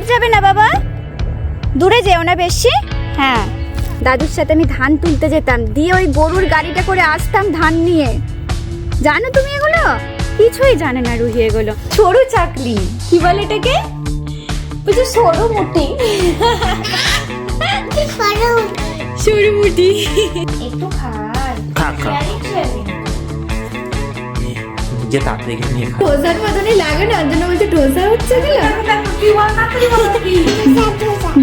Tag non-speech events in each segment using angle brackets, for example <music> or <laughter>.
মাঠ যাবে না বাবা? দূরে যেও না বেশি। হ্যাঁ দাদুর সাথে আমি ধান তুলতে যেতাম। দিয়ে ওই গরুর গাড়িটা করে আসতাম ধান নিয়ে। জানো তুমি এগুলো? কিছুই জানে না রুহি এগুলো। সরু চাকলি। কি বলে এটাকে? যে সরু মুটি। সরু মুটি। একটু খাই খা খা। যে তাড়াতাড়ি এখানে নিয়ে খা টোসার মতনই লাগে না জন্য বলছে টোসা হচ্ছে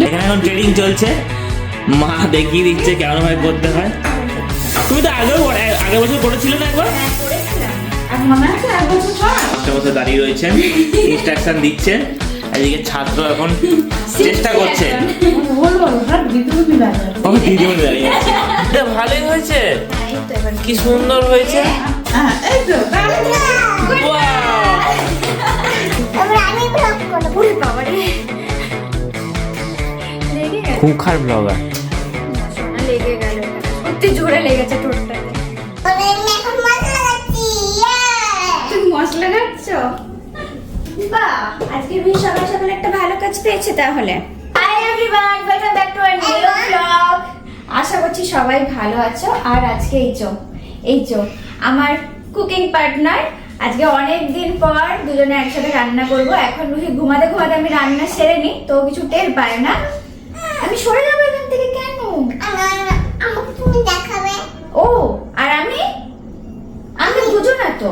এখানে এখন ট্রেডিং চলছে। মা দেখিয়ে দিচ্ছে কেমন ভাবে করতে হয়। তুমি তো আগেও আগের বছর করেছিলে না একবার? বছর দাঁড়িয়ে রয়েছেন ইনস্ট্রাকশন দিচ্ছেন। এদিকে ছাত্র এখন চেষ্টা করছে। ভালোই হয়েছে। কি সুন্দর হয়েছে। ব্লগার লেগে গেল সত্যি জোরে লেগেছে ঠোঁটটাতে তুমি মশলা ঘাটছ বাহ আজকে তুমি সকাল সকাল একটা ভালো কাজ পেয়েছে তাহলে। Hi everyone welcome back to our new blog আশা করছি সবাই ভালো আছো। আর আজকে এই চো এই চো আমার কুকিং পার্টনার আজকে অনেক দিন পর দুজনে একসাথে রান্না করব। এখন রুহি ঘুমাতে ঘুমাতে আমি রান্না সেরে নি তো কিছু টের পায় না। আমি সরে যাব এখান থেকে কেন? ও, আর আমি? আমি বুঝো না তো।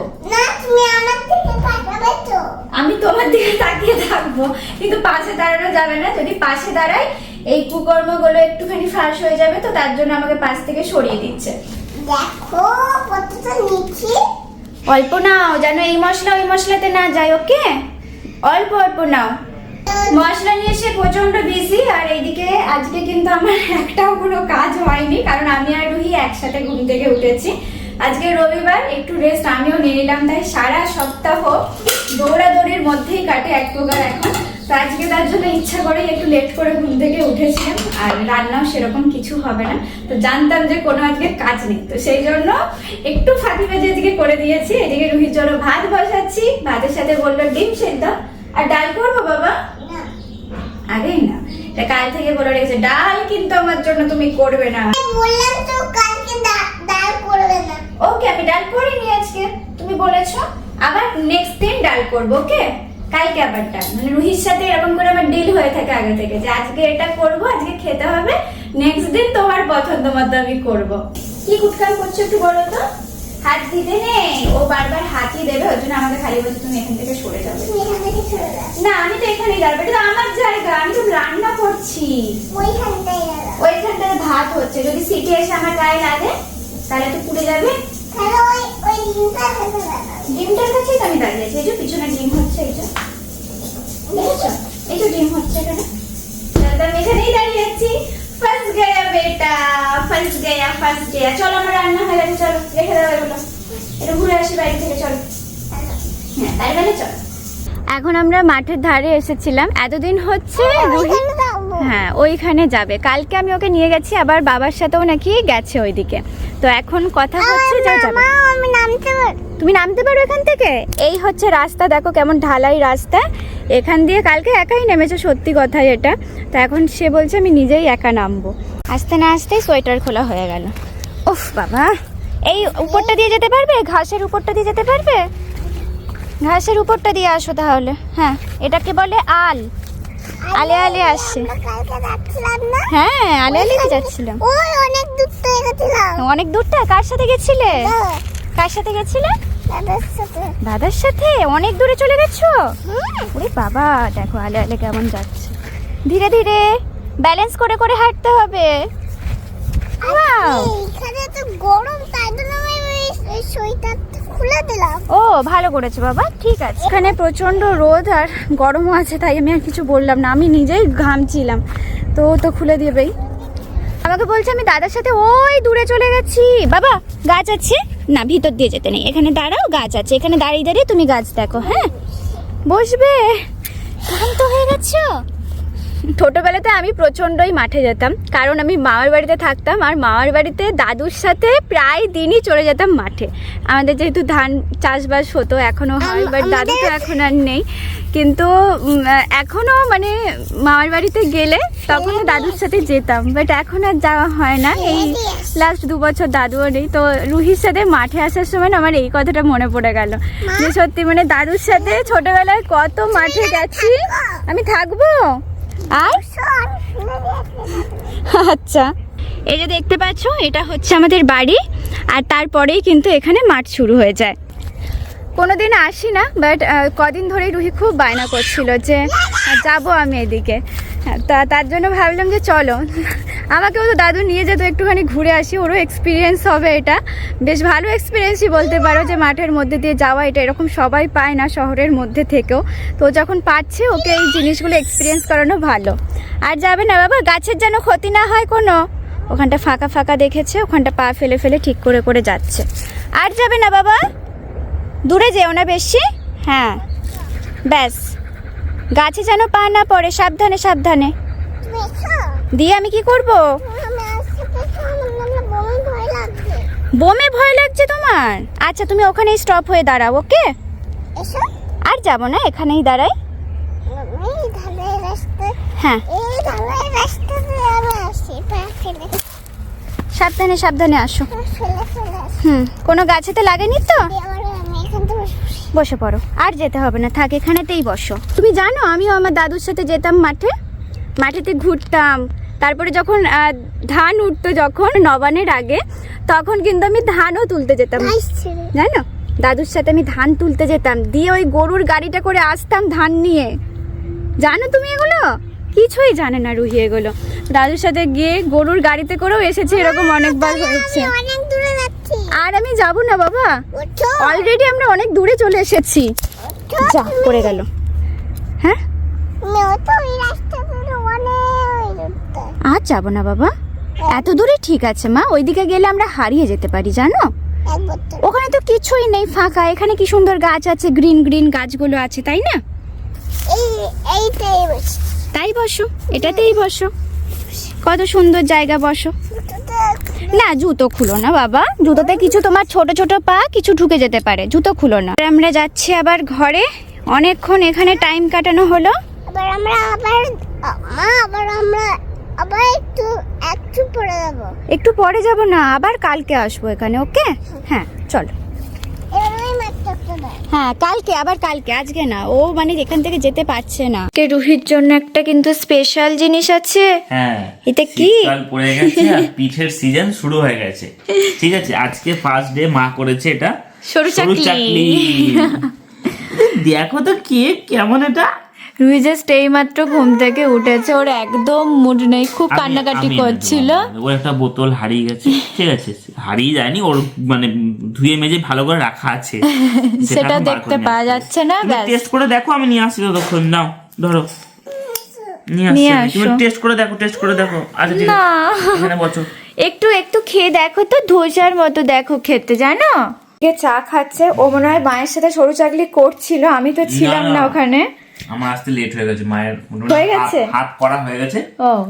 আমি তোমার দিকে তাকিয়ে থাকব, কিন্তু পাশে দাঁড়ানো যাবে না। যদি পাশে দাঁড়াই, এই কুকর্মগুলো একটুখানি ফাঁস হয়ে যাবে, তো তার জন্য আমাকে পাশ থেকে সরিয়ে দিচ্ছে। দেখো, কতটা নিচ্ছি অল্প নাও, যেন এই মশলা ওই মশলাতে না যায়, ওকে? অল্প অল্প নাও। মশলা নিয়ে এসে প্রচণ্ড বিজি আর এইদিকে আজকে কিন্তু আমার <laughs> একটাও কোনো কাজ হয়নি, কারণ আমি আর রুহি একসাথে ঘুম থেকে উঠেছি। আজকে রবিবার, একটু রেস্ট আমিও নিয়ে নিলাম, তাই সারা সপ্তাহ দৌড়াদৌড়ির মধ্যেই কাটে এক প্রকার এখন। তো আজকে তার জন্য ইচ্ছা করে একটু লেট করে ঘুম থেকে উঠেছিলাম আর রান্নাও সেরকম কিছু হবে না। তো জানতাম যে কোনো আজকে কাজ নেই। তো সেই জন্য একটু ফাঁকি বাজে এদিকে করে দিয়েছি। এদিকে রুহির জন্য ভাত বসাচ্ছি ভাতের সাথে বলল ডিম সেদ্ধ। আর ডাল করব বাবা? আগেই না এটা কাল থেকে বলে রেখেছে ডাল কিন্তু আমার জন্য তুমি করবে না। বললাম তো কালকে ডাল করবে না। ওকে আমি ডাল করিনি আজকে তুমি বলেছ। আবার নেক্সট দিন ডাল করব ওকে? কালকে আবার ডাল মানে রুহির সাথে এরকম করে আমার ডিল হয়ে থাকে আগে থেকে যে আজকে এটা করব আজকে খেতে হবে নেক্সট দিন তোমার পছন্দ মতো আমি করব। কি কুটকাম করছ একটু বলো তো? হাত দিতে নেই ও বারবার হাতই দেবে ওই জন্য আমাকে খালি বলছে তুমি এখান থেকে সরে যাবে। না আমি তো এখানেই দাঁড়াবো এটা আমার জায়গা আমি তো রান্না করছি। ওইখানটায় ভাত হচ্ছে যদি সিটি এসে আমার গায়ে লাগে তাহলে তো পুড়ে যাবে। তাহলে ওই ওই ডিমটা ভেতরে দাঁড়াও ডিমটার কাছেই আমি দাঁড়িয়ে আছি। এই যে পিছনে ডিম হচ্ছে এই যে। এই যে ডিম হচ্ছে এখানে। তাহলে আমি এখানেই দাঁড়িয়ে আছি। ফার্স্ট গয়া বেটা ফার্স্ট গয়া ফার্স্ট গয়া চলো আমার রান্না হয়ে গেছে চলো রেখে দাও এগুলো। এটা ঘুরে আসি বাড়ি থেকে চলো। হ্যাঁ তাই বলে চলো। এখন আমরা মাঠের ধারে এসেছিলাম। এতদিন হচ্ছে রুহি হ্যাঁ ওইখানে যাবে। কালকে আমি ওকে নিয়ে গেছি আবার বাবার সাথেও নাকি গেছে ওইদিকে। তো এখন কথা হচ্ছে যা যাবে। আমি নামতে পারি তুমি নামতে পারো এখান থেকে? এই হচ্ছে রাস্তা দেখো কেমন ঢালাই রাস্তা। এখান দিয়ে কালকে একাই নেমেছে সত্যি কথাই এটা। তো এখন সে বলছে আমি নিজেই একা নামবো। আসতে না আসতেই সোয়েটার খোলা হয়ে গেল। উফ বাবা। এই উপরটা দিয়ে যেতে পারবে? ঘাসের উপরটা দিয়ে যেতে পারবে? ঘাসের উপরটা দিয়ে আসো তাহলে। হ্যাঁ এটাকে বলে আল। আলে আলে আসছে। হ্যাঁ আলে আলে যাচ্ছিলাম। অনেক দূর তো গেছিলাম। অনেক দূরটা কার সাথে গেছিলে? হ্যাঁ, কার সাথে গেছিলে? দাদার সাথে। অনেক দূরে চলে গেছো? ওরে বাবা দেখো আলে আলে কেমন যাচ্ছে। ধীরে ধীরে ব্যালেন্স করে করে হাঁটতে হবে! তো গরম তাই জন্য আমি খুলে দিলাম। ও, ভালো করেছ বাবা, ঠিক আছে। এখানে প্রচণ্ড রোদ আর গরমও আছে, তাই আমি আর কিছু বললাম না, আমি নিজেই ঘামছিলাম। তো তো খুলে দেবেই আমাকে বলছে, আমি দাদার সাথে ওই দূরে চলে গেছি। বাবা, গাছ আছে? না, ভিতর দিয়ে যেতে নেই। এখানে দাঁড়াও, গাছ আছে। এখানে দাঁড়িয়ে দাঁড়িয়ে তুমি গাছ দেখো হ্যাঁ? বসবে। ক্লান্ত হয়ে গেছো? ছোটবেলাতে আমি প্রচণ্ডই মাঠে যেতাম কারণ আমি মামার বাড়িতে থাকতাম আর মামার বাড়িতে দাদুর সাথে প্রায় দিনই চলে যেতাম মাঠে। আমাদের যেহেতু ধান চাষবাস হতো এখনও হয় বাট দাদু তো এখন আর নেই। কিন্তু এখনও মানে মামার বাড়িতে গেলে তখন দাদুর সাথে যেতাম বাট এখন আর যাওয়া হয় না। এই লাস্ট দু বছর দাদুও নেই তো রুহির সাথে মাঠে আসার সময় না আমার এই কথাটা মনে পড়ে গেল। যে সত্যি মানে দাদুর সাথে ছোটবেলায় কত মাঠে গেছি? আমি থাকব? আর। আচ্ছা। এই যে দেখতে পাচ্ছ, এটা হচ্ছে আমাদের বাড়ি, আর তারপরেই কিন্তু এখানে মাঠ শুরু হয়ে যায়। কোনোদিন আসি না বাট কদিন ধরেই রুহি খুব বায়না করছিল যে যাব আমি এদিকে। তা তার জন্য ভাবলাম যে চলো। আমাকেও তো দাদু নিয়ে যেত, একটুখানি ঘুরে আসি, ওরও এক্সপিরিয়েন্স হবে এটা। বেশ ভালো এক্সপিরিয়েন্সই বলতে পারো যে মাঠের মধ্যে দিয়ে যাওয়া, এটা এরকম সবাই পায় না শহরের মধ্যে থেকেও। তো যখন পাচ্ছে, ওকে এই জিনিসগুলো এক্সপিরিয়েন্স করানো ভালো। আর যাবে না বাবা, গাছের যেন ক্ষতি না হয় কোনো। ওখানটা ফাঁকা ফাঁকা দেখেছে, ওখানটা পা ফেলে ফেলে ঠিক করে করে যাচ্ছে। আর যাবে না বাবা? দূরে যেও না বেশি? হ্যাঁ ব্যাস। গাছে যেন পা না পড়ে সাবধানে সাবধানে। দিয়ে আমি কি করব? বমি ভয় লাগছে। তোমার? আচ্ছা তুমি ওখানেই স্টপ হয়ে দাঁড়াও ওকে? আর যাব না এখানেই দাঁড়াই। হ্যাঁ। সাবধানে সাবধানে আসি। হুম কোনো গাছেতে লাগেনি তো? বসে পড়ো। আর যেতে হবে না থাক এখানেতেই বসো। তুমি জানো আমিও আমার দাদুর সাথে যেতাম মাঠে। মাঠেতে ঘুরতাম। তারপরে যখন ধান উঠতো যখন নবানের আগে তখন কিন্তু আমি ধানও তুলতে যেতাম। জানো? দাদুর সাথে আমি ধান তুলতে যেতাম। দিয়ে ওই গরুর গাড়িটা করে আসতাম ধান নিয়ে। জানো তুমি এগুলো? কিছুই জানে না রুহি এগুলো। দাদুর সাথে গিয়ে গরুর গাড়িতে করেও এসেছে এরকম অনেকবার হয়েছে। আর আমি যাব না বাবা। অলরেডি আমরা অনেক দূরে চলে এসেছি। যা। পড়ে গেল। হ্যাঁ? দূরটা। আর যাব না বাবা। এত দূরে ঠিক আছে মা। ওইদিকে গেলে আমরা হারিয়ে যেতে পারি জানো? ওখানে তো কিছুই নেই ফাঁকা। এখানে কি সুন্দর গাছ আছে গ্রিন গ্রিন গাছগুলো আছে তাই না? এই- এইটাই। তাই বসো এটাতেই বসো। কত সুন্দর জায়গা বসো। না জুতো খুলো না বাবা। জুতোতে কিছু তোমার ছোট ছোট পা কিছু ঢুকে যেতে পারে। জুতো খুলো না। আমরা যাচ্ছি আবার ঘরে। অনেকক্ষণ এখানে টাইম কাটানো হলো। আবার আমরা আবার মা আবার আমরা আবার একটু একটু পরে যাব। একটু পরে যাব না আবার কালকে আসব এখানে ওকে? হ্যাঁ চলো এবার ওই মাত্র একটা দেয় হ্যাঁ কালকে আবার কালকে আজকে না। ও মানে এখান থেকে যেতে পারছে না। রুহির জন্য একটা কিন্তু স্পেশাল জিনিস আছে? হ্যাঁ এটা কি? শীতকাল পড়ে গেছে আর পিঠের সিজন শুরু হয়ে গেছে। ঠিক আছে আজকে ফার্স্ট ডে মা করেছে এটা। সরু চাকলি। <laughs> দেখো তো কেক কেমন এটা। রুহি জাস্ট এই মাত্র ঘুম থেকে উঠেছে। ওর একদম মুড নেই খুব কান্নাকাটি করছিল। ওর একটা বোতল হারিয়ে গেছে। ঠিক আছে হারিয়ে যায়নি ওর মানে ধুয়ে মেজে ভালো করে রাখা আছে। <laughs> সেটা দেখতে পাওয়া যাচ্ছে না ব্যাস। টেস্ট করে দেখো আমি নিয়ে আসছি ততক্ষণ। নাও ধরো। নিয়ে তুমি আসো। টেস্ট করে দেখো টেস্ট করে দেখো। আচ্ছা ঠিক না। আছে এখানে বসো। একটু একটু খেয়ে দেখো তো ধোসার মতো দেখো খেতে জানো? কে চা খাচ্ছে? ও মনে হয় মায়ের সাথে সরু চাকলি করছিল আমি তো ছিলাম না। ওখানে। আমার আসতে লেট হয়ে গেছে মায়ের? হাত করা হয়ে গেছে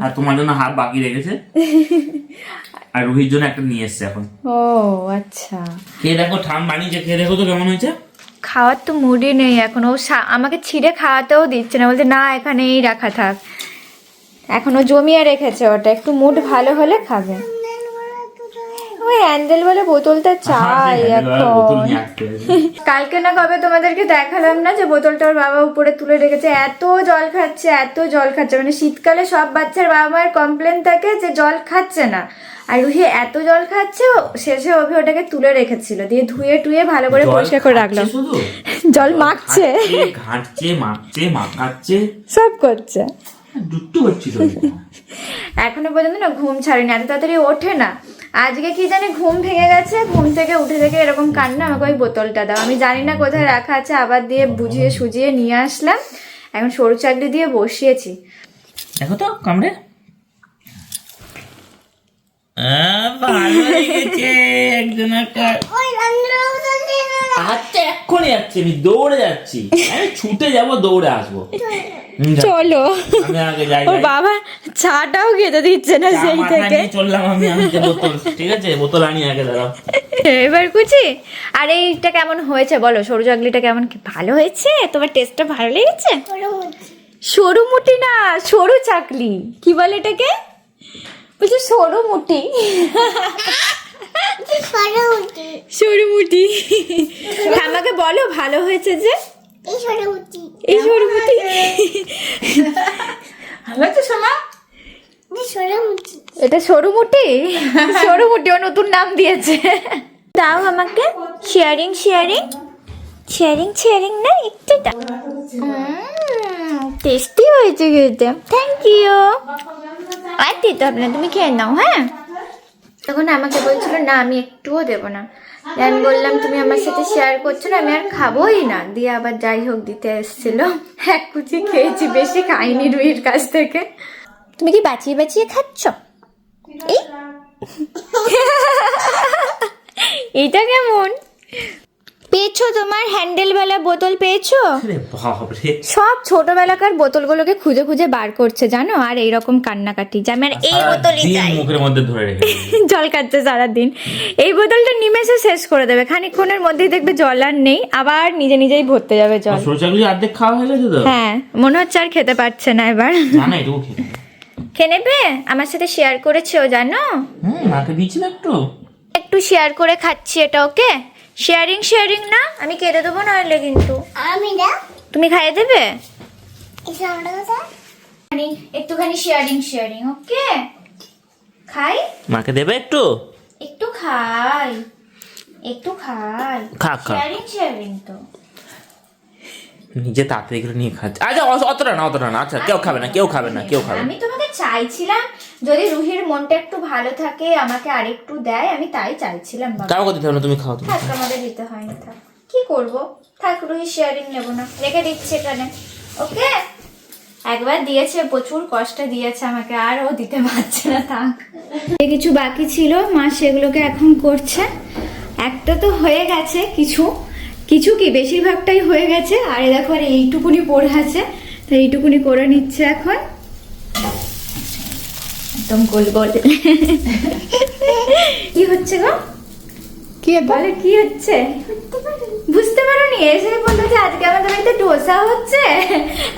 আর তোমার জন্য হাত বাকি রেখেছে। <laughs> আর রুহির জন্য একটা নিয়ে এসছে এখন। ও আচ্ছা। খেয়ে দেখো ঠাম বানিয়েছে খেয়ে দেখো তো কেমন হয়েছে। খাওয়ার তো মুডই নেই এখন। ও আমাকে ছিঁড়ে খাওয়াতেও দিচ্ছে না বলছে না এখানেই রাখা থাক। এখনও জমিয়ে রেখেছে ওটা একটু মুড ভালো হলে খাবে। ওই হ্যান্ডেল বলে বোতলটা চাই হাতে হাতে বোতল এখন। কালকে না কবে তোমাদেরকে দেখালাম না যে বোতলটা ওর বাবা উপরে তুলে রেখেছে? এত জল খাচ্ছে এত জল খাচ্ছে। মানে শীতকালে সব বাচ্চার বাবা মায়ের কমপ্লেন থাকে যে জল খাচ্ছে না। আর রুহি এত জল খাচ্ছে ও- শেষে অভি ওটাকে তুলে রেখেছিল। দিয়ে ধুয়ে টুয়ে ভালো করে পরিষ্কার করে রাখলাম জল মাখছে? ঘাঁটছে মাখছে মাখাচ্ছে। সব করছে। এখনও পর্যন্ত না ঘুম ছাড়েনি এত তাড়াতাড়ি ওঠে না। আজকে কি জানি ঘুম ভেঙে গেছে ঘুম থেকে উঠে থেকে এরকম কান্না আমাকে ওই বোতলটা দাও। আমি জানি না কোথায় রাখা আছে আবার দিয়ে বুঝিয়ে সুজিয়ে নিয়ে আসলাম। এখন সরু চাকরি দিয়ে বসিয়েছি। দেখো তো কামড়ে। আচ্ছা এক্ষুনি যাচ্ছি আমি দৌড়ে যাচ্ছি। আমি ছুটে যাব দৌড়ে আসব। চলো। আমি আগে যাই ওর বাবা চাটাও খেতে দিচ্ছে না সেই থেকে। চললাম আমি বোতল ঠিক আছে? বোতল আনি আগে দাঁড়াও। এবার কুচি আর এইটা কেমন হয়েছে বলো? সরু চাকলিটা কেমন কি ভালো হয়েছে? তোমার টেস্টটা ভালো লেগেছে? সরু মুটি। না সরু চাকলি। কি বলে এটাকে? বলছি সরু মুটি। সরু মুটি। আমাকে বলো ভালো হয়েছে যে? এই সরুটি এই সরু মুটি ভালো এই সরুটি এটা সরু মুটি? সরু মুটি ও নতুন নাম দিয়েছে। দাও আমাকে। শেয়ারিং শেয়ারিং শেয়ারিং শেয়ারিং না একটু দাও টেস্টি হয়েছে খেতে। থ্যাংক ইউ আর দিতে হবে না তুমি খেয়ে নাও হ্যাঁ? তখন আমাকে বলছিল না আমি একটুও দেবো না। আমি বললাম তুমি আমার সাথে শেয়ার করছ না আমি আর খাবোই না। দিয়ে আবার যাই হোক দিতে এসেছিল। এক কুচি খেয়েছি বেশি খাইনি রুহির কাছ থেকে। তুমি কি বাঁচিয়ে বাঁচিয়ে খাচ্ছ? এই? <laughs> <laughs> এটা কেমন? পেয়েছ তোমার হ্যান্ডেলওয়ালা বোতল পেয়েছ? আরে বাপরে। সব ছোটবেলাকার বোতলগুলোকে খুঁজে খুঁজে বার করছে জানো? আর এইরকম কান্নাকাটি। যে আমার এই বোতলই চাই মুখের মধ্যে ধরে রেখে। <laughs> জল খাচ্ছে সারাদিন। এই বোতলটা নিমেষে শেষ করে দেবে। খানিকক্ষণের মধ্যেই দেখবে জল আর নেই। আবার নিজে নিজেই ভরতে যাবে জল। অর্ধেক খাওয়া হয়ে গেছে তো? হ্যাঁ মনে হচ্ছে আর খেতে পারছে না এবার। জানা এটুকু খেতে খেয়ে নেবে? আমার সাথে শেয়ার করেছ জানো? হুম মাকে দিয়েছিল একটু। একটু শেয়ার করে খাচ্ছি এটা ওকে। শেয়ারিং শেয়ারিং না? আমি কেটে দেবো নাহলে কিন্তু। আমি না। তুমি খাইয়ে দেবে? একটুখানি একটুখানি শেয়ারিং শেয়ারিং ওকে খাই? মাকে দেবে একটু? একটু খাই। একটু খাই। খা, খা। শেয়ারিং শেয়ারিং তো। নিজে তাড়াতাড়ি করে নিয়ে খাচ্ছে। আচ্ছা অতটা না অতটা না। আচ্ছা কেউ খাবে না কেউ খাবে না কেউ খাবে না। আমি তোমাকে চাইছিলাম যদি রুহির মনটা একটু ভালো থাকে আমাকে আরেকটু দেয় আমি তাই চাইছিলাম বাবা। কাউকে দিতে হবে না তুমি খাও তুমি থাক আমাদের দিতে হয় না থাক। কি করব? থাক রুহি শেয়ারিং নেব না। রেখে দিচ্ছি এখানে। ওকে? একবার দিয়েছে প্রচুর কষ্ট দিয়েছে আমাকে আর ও দিতে পারছে না থাক। কিছু বাকি ছিল মা সেগুলোকে এখন করছে। একটা তো হয়ে গেছে কিছু। কিছু কি বেশিরভাগটাই হয়ে গেছে আর দেখো আর এইটুকুনি পড়ে আছে তো এইটুকুনি করে নিচ্ছে এখন। একদম গোল গোল। কি হচ্ছে গো? কি বলে কি হচ্ছে? বুঝতে পারোনি এসে বলল যে আজকে আমাদের বাড়িতে ডোসা হচ্ছে।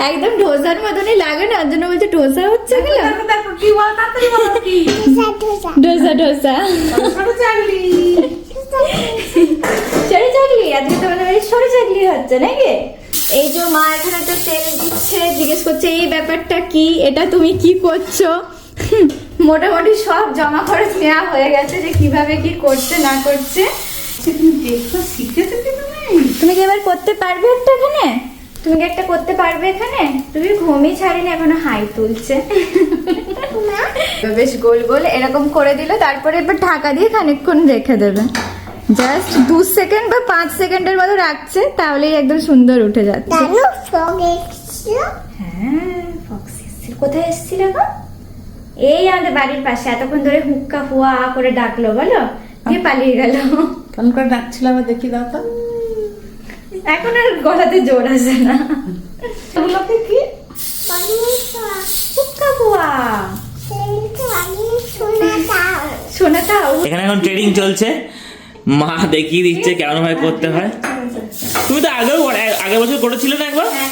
একদম ডোসার মতনই লাগে না ওর জন্য বলছে ডোসা হচ্ছে কি বল তাড়াতাড়ি বলো কি? ধোসা ধোসা ডোসা ডোসা। সরু চাকলি। আজকে তোমাদের বাড়ি সরে চাকলি হচ্ছে নাকি? এই যে মা এখানে তো তেল দিচ্ছে জিজ্ঞেস করছে এই ব্যাপারটা কি? এটা তুমি কি করছ? <laughs> মোটামুটি সব জমা খরচ নেওয়া হয়ে গেছে যে কীভাবে কি করছে না করছে। তুমি দেখো শিখেছো কি তুমি? তুমি কি এবার করতে পারবে একটা এখানে? তুমি কি একটা করতে পারবে এখানে? তুমি ঘুমই ছাড়িনি এখনও হাই তুলছে। <laughs> বেশ গোল গোল এরকম করে দিলে তারপরে এবার ঢাকা দিয়ে খানিকক্ষণ রেখে দেবে। জাস্ট দু সেকেন্ড বা পাঁচ সেকেন্ডের মতো রাখছে তাহলেই একদম সুন্দর উঠে যাচ্ছে। হ্যাঁ কোথায় এসেছিল গো? এই আমাদের বাড়ির পাশে। এতক্ষণ ধরে হুক্কা হুয়া করে ডাকলো বলো? দিয়ে পালিয়ে গেল? ফোন করে ডাকছিল আবার দেখি দাও তো। এখন আর গলাতে জোর আসে না। এগুলোকে কি? হুক্কা শোনাটাও এখানে এখন ট্রেডিং চলছে। মা দেখিয়ে দিচ্ছে কেমন ভাবে করতে হয়। তুমি তো আগেও আগের বছর করেছিলে না একবার? হ্যাঁ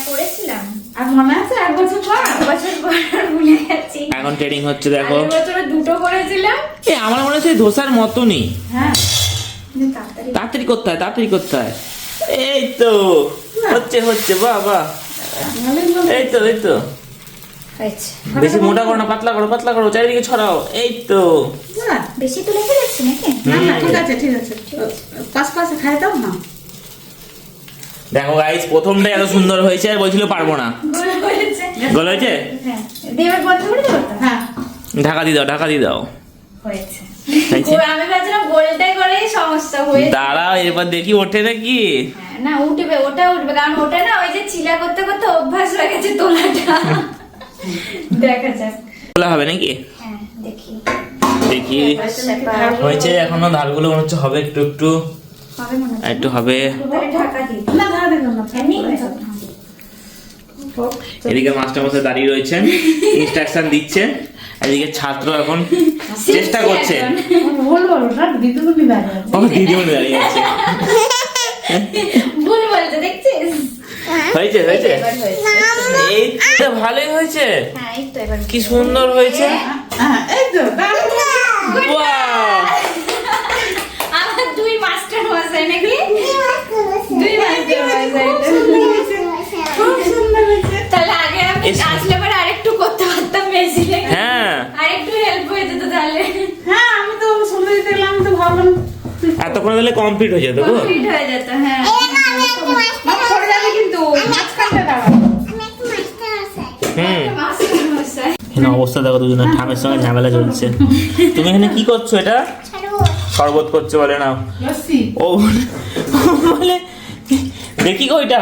আর মনে আছে এক বছর পর? এক বছর পর ভুলে গেছি। এখন ট্রেডিং হচ্ছে দেখো। বছরে দুটো করেছিলাম। এ আমার মনে হচ্ছে ধোসার মতনই। হ্যাঁ। তাড়াতাড়ি। তাড়াতাড়ি করতে হয় তাড়াতাড়ি করতে হয় এই তো হচ্ছে হচ্ছে বাহ বাহ এই তো এই তো। বেশি মোটা করো না পাতলা করো পাতলা করো চারিদিকে ছড়াও। এই তো। না, বেশি তুলে ফেলেছি নাকি? না না ঠিক আছে ঠিক আছে। পাশ পাশে খাই দাও না। দেখো গাইস প্রথমটাই এত সুন্দর হয়েছে আর বলছিল পারব না। গোল হয়েছে? হ্যাঁ হ্যাঁ ঢাকা দিয়ে দাও ঢাকা দিয়ে দাও। দাঁড়াও এরপর দেখি ওঠে নাকি? না উঠবে ওটা উঠবে কারণ ওটা না ওই যে চিলা করতে করতে অভ্যাস হয়ে গেছে তোলাটা দেখা যাক বলা হবে নাকি? হ্যাঁ দেখি। দেখি। হয়েছে এখনও ধারগুলো মনে হচ্ছে হবে একটু একটু। মনে একটু হবে। হয়ে যাবে। হোক। এদিকে মাস্টারমশাই দাঁড়িয়ে রয়েছেন ইনস্ট্রাকশন দিচ্ছেন এদিকে ছাত্র এখন <laughs> চেষ্টা করছে। দিদিমণি দাঁড়িয়ে আছে। হয়েছে হয়েছে? এবার হয়েছে। এই তো ভালোই হয়েছে। হ্যাঁ কি সুন্দর হয়েছে। হ্যাঁ, এই তো দাঁড়িয়ে Wow! আমার দুই নাকি দুই মাস্টার মশাই খুব সুন্দর হয়েছে। তাহলে আগে আমি আসলে পরে আরেকটু করতে পারতাম বেশি হ্যাঁ। আরেকটু হেল্প হয়ে যেত তাহলে। হ্যাঁ আমি তো সুন্দর দেখলাম তো ভাবলাম এতক্ষণ তাহলে কমপ্লিট হয়ে যেত কমপ্লিট হয়ে যেত হ্যাঁ। মা পড়ে যাবে কিন্তু মাঝখানটা দাঁড়াও হুম। এখানে অবস্থা দেখো দুজনের ঠামের সঙ্গে ঝামেলা চলছে। তুমি এখানে কি করছ এটা? শরবত করছে বলে না ও বলে দেখি গো এটা?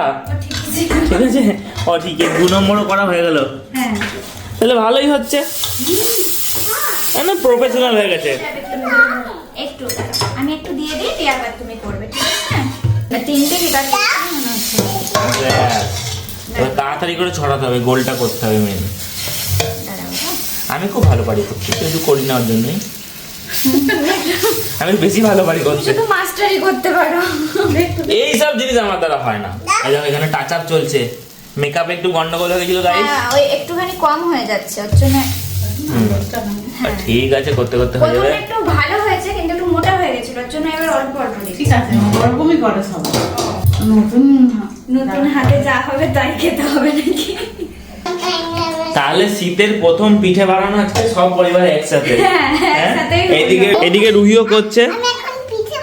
ঠিক আছে। ও ঠিক আছে দু নম্বরও করা হয়ে গেল। হ্যাঁ। তাহলে ভালোই হচ্ছে। না প্রফেশনাল হয়ে গেছে। একটু আমি একটু দিয়ে দিই দিয়ে আবার তুমি করবে ঠিক আছে? তিনটে কি কাজ ব্যাস। এবার তাড়াতাড়ি করে ছড়াতে হবে গোলটা করতে হবে মেন আমি খুব ভালো পারি করতে কিন্তু করি না ওর জন্যই। <laughs> আমি বেশি ভালো পারি করতে শুধু মাস্টারই করতে পারো। এই সব জিনিস আমার দ্বারা হয় না। এই এখানে টাচ আপ চলছে। মেকআপ একটু গন্ডগোল হয়ে গেছিল গাইস হ্যাঁ, ওই একটুখানি কম হয়ে যাচ্ছে ওর জন্য ঠিক আছে করতে করতে হয়ে যাবে। একটু ভালো হয়েছে কিন্তু একটু মোটা হয়ে গেছিল ওর জন্য এবার অল্প অল্প ঠিক আছে ওরকমই করে সবাই। নতুন নতুন হাতে যা হবে তাই খেতে হবে নাকি? তাহলে শীতের প্রথম পিঠে বানানো আজকে সব পরিবার একসাথে। হ্যাঁ, হ্যাঁ? একসাথেই এদিকে এদিকে রুহিও করছে। পিঠে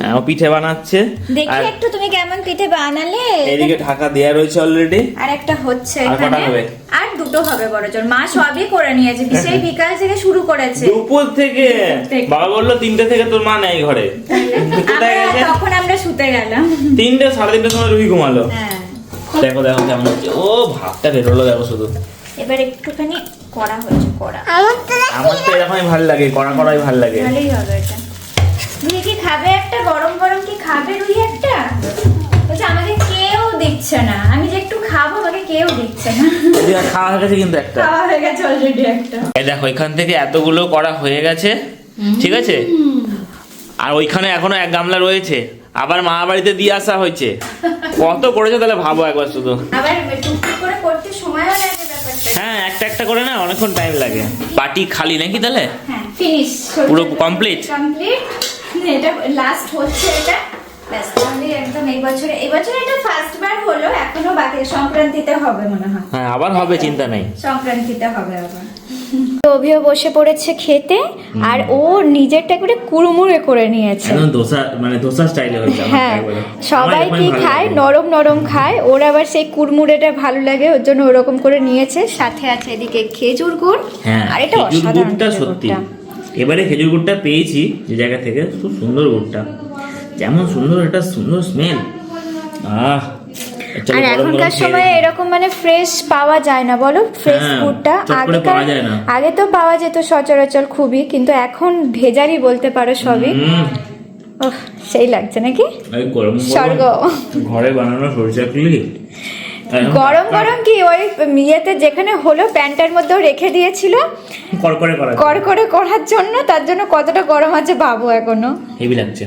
হ্যাঁ, ও পিঠে বানাচ্ছে। দেখি একটু তুমি কেমন পিঠে বানালে। এদিকে ঢাকা দেয়া রয়েছে অলরেডি আর একটা হচ্ছে এখানে। আর দুটো হবে বড় জোর মা সবই করে নিয়েছে। সেই বিকাল থেকে শুরু করেছে। দুপুর থেকে। বাবা বলল তিনটে থেকে তোর মা নেই ঘরে। তখন আমরা শুতে গেলাম। তিনটে সাড়ে তিনটের সময় রুহি ঘুমালো। হ্যাঁ। দেখো দেখো কেমন হচ্ছে। ও ভাবটা বেরোলো দেখো শুধু। এবার একটুখানি করা হয়েছে করা আমার তো আমার তো এরকমই ভালো লাগে কড়া কড়াই ভালো লাগে। ভালোই হবে এটা। রুহি কি খাবে একটা? গরম গরম কি খাবে রুহি একটা? বলছে আমাকে কেউ দিচ্ছে না। আমি যে একটু খাব আমাকে কেউ দিচ্ছে না। খাওয়া হয়ে গেছে কিন্তু একটা। খাওয়া হয়ে গেছে অলরেডি একটা। এই দেখো এখান থেকে এতগুলো করা হয়ে গেছে ঠিক আছে? আর ওইখানে এখনও এক গামলা রয়েছে। আবার মা বাড়িতে দিয়ে আসা হয়েছে। কত করেছে তাহলে ভাবো একবার শুধু। আবার টুকটুক করে করতে সময়ও লাগে হ্যাঁ একটা একটা করে না অনেকক্ষণ টাইম লাগে। পাটি খালি নাকি তাহলে? হ্যাঁ ফিনিশ পুরো কমপ্লিট কমপ্লিট এটা লাস্ট হচ্ছে এটা। একদম এই বছরে এই বছরে এটা ফার্স্ট বার হলো এখনও বাকি সংক্রান্তিতে হবে মনে হয়। হ্যাঁ আবার হবে চিন্তা নাই। সংক্রান্তিতে হবে আবার। অভিও বসে পড়েছে খেতে আর ও নিজেরটা করে কুড়মুড়ে করে নিয়েছে। দোসা মানে দোসা স্টাইলে হ্যাঁ সবাই কি খায়? নরম নরম খায়। ওর আবার সেই কুড়মুড়েটা ভালো লাগে ওর জন্য ওরকম করে নিয়েছে। সাথে আছে এদিকে খেজুর গুড়। হ্যাঁ আর এটা অসাধারণ সত্যি। এবারে খেজুর গুড়টা পেয়েছি যে জায়গা থেকে। খুব সুন্দর গুড়টা। যেমন সুন্দর একটা সুন্দর স্মেল আহ আর এখনকার সময় এরকম মানে ফ্রেশ পাওয়া যায় না বলো? ফ্রেশ হ্যাঁ, করে আগেকার। আগে তো পাওয়া যেত সচরাচর খুবই কিন্তু এখন ভেজারি বলতে পারো সবই। সেই লাগছে নাকি? স্বর্গ। গরম ঘরে বানানো সরিষা গরম গরম কি ওই ইয়েতে যেখানে হলো প্যান্টার মধ্যেও রেখে দিয়েছিল? কড়কড়ে করার জন্য। তার জন্য কতটা গরম আছে ভাবো এখনও। হেভি লাগছে।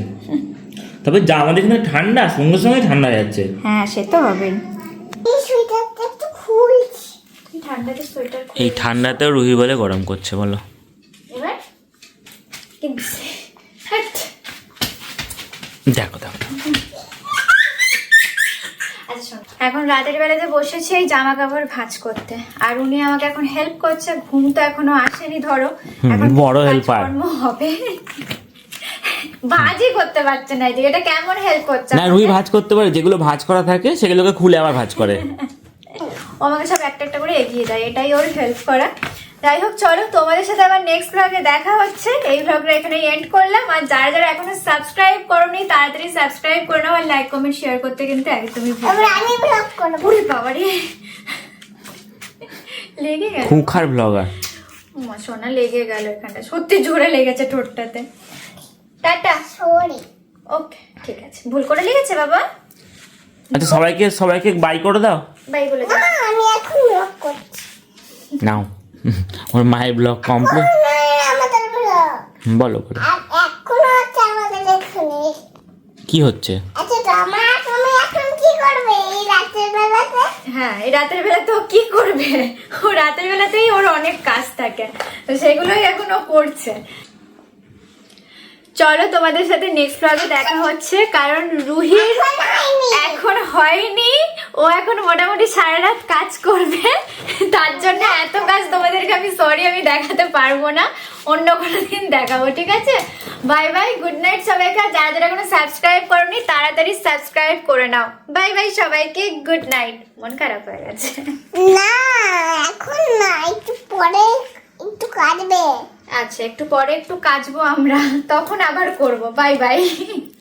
তবে যা আমাদের এখানে ঠান্ডা সঙ্গে সঙ্গে ঠান্ডা হয়ে যাচ্ছে। হ্যাঁ সে তো হবেই। এই সুইটারটা একটু খুলছি। ঠান্ডাতে সোয়েটার এই ঠান্ডাতেও রুহি বলে গরম করছে বলো। দেখো দেখো। আচ্ছা এখন রাতের বেলাতে বসেছি এই জামা কাপড় ভাঁজ করতে। আর উনি আমাকে এখন হেল্প করছে ঘুম তো এখনও আসেনি ধরো। এখন বড় helper। হবে। ভাজই করতে পারছে না এটা কেমন হেল্প করছে না রুহি ভাজ করতে পারে যেগুলো ভাজ করা থাকে সেগুলোকে খুলে আবার ভাজ করে। ও আমাকে সব একটা একটা করে এগিয়ে দেয় এটাই ওর হেল্প করা। যাই হোক চলো তোমাদের সাথে আবার নেক্সট ব্লগে দেখা হচ্ছে। এই ব্লগটা এখানে এন্ড করলাম। আর যারা যারা এখনও সাবস্ক্রাইব করোনি তাড়াতাড়ি সাবস্ক্রাইব করে নাও আর লাইক কমেন্ট শেয়ার করতে কিন্তু একদমই। আমি ব্লগ করব। ওরে বাবা রে লেগে গেল। খুখার ব্লগার সোনা লেগে গেল এখানটা। সত্যি জোরে লেগেছে ঠোঁটটাতে। টাটা। সরি। ওকে ঠিক আছে। ভুল করে লেগেছে বাবা? আচ্ছা সবাইকে সবাইকে বাই করে দাও। বাই বলে মা দাও আমি এখন ব্লগ করছি। নাও। <laughs> ওর মায়ের ব্লগ কমপ্লিট না, আমাদের ব্লগ বলো বলো। এখনও হচ্ছে আমাদের এখানে। কি হচ্ছে? আচ্ছা আমার তুমি এখন কি করবে? এই রাতের বেলাতে? হ্যাঁ এই রাতের বেলা তো ও কি করবে? ও রাতের বেলাতেই ওর অনেক কাজ থাকে। তো সেগুলোই এখন ও করছে। চলো তোমাদের সাথে নেক্সট ব্লগে দেখা হচ্ছে কারণ রুহির এখন হয়নি। ও এখন মোটামুটি সারা রাত কাজ করবে। তার জন্য এত কাজ তোমাদেরকে আমি সরি আমি দেখাতে পারব না। অন্য কোনো দিন দেখাবো ঠিক আছে? বাই বাই গুড নাইট সবাইকে। যারা যারা কোনো সাবস্ক্রাইব করনি তাড়াতাড়ি সাবস্ক্রাইব করে নাও। বাই বাই সবাইকে গুড নাইট মন খারাপ হয়ে গেছে। না এখন না একটু পরে একটু কাটবে। আচ্ছা একটু পরে একটু কাচবো আমরা তখন আবার করব। Bye bye.